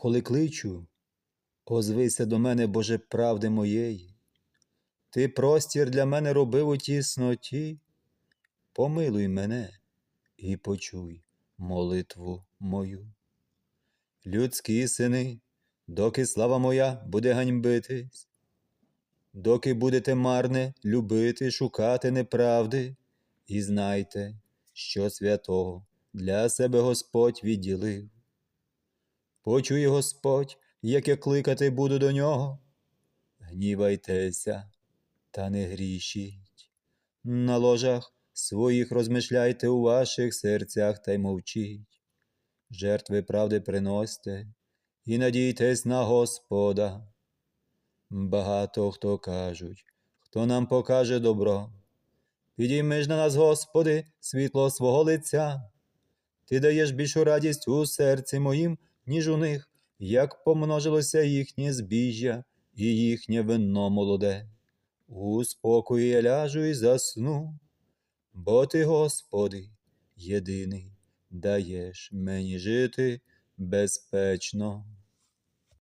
Коли кличу, озвися до мене, Боже правди моєї. Ти простір для мене робив у тісноті, помилуй мене і почуй молитву мою. Людські сини, доки слава моя буде ганьбитись, доки будете марне любити, шукати неправди, і знайте, що святого для себе Господь відділив. Почує Господь, як я кликати буду до нього. Гнівайтеся, та не грішіть. На ложах своїх розмишляйте у ваших серцях та й мовчіть. Жертви правди приносьте і надійтесь на Господа. Багато хто кажуть, хто нам покаже добро. Підійми ж на нас, Господи, світло свого лиця. Ти даєш більшу радість у серці моїм, ніж у них, як помножилося їхнє збіжжя і їхнє вино молоде. У спокої я ляжу і засну, бо ти, Господи, єдиний, даєш мені жити безпечно.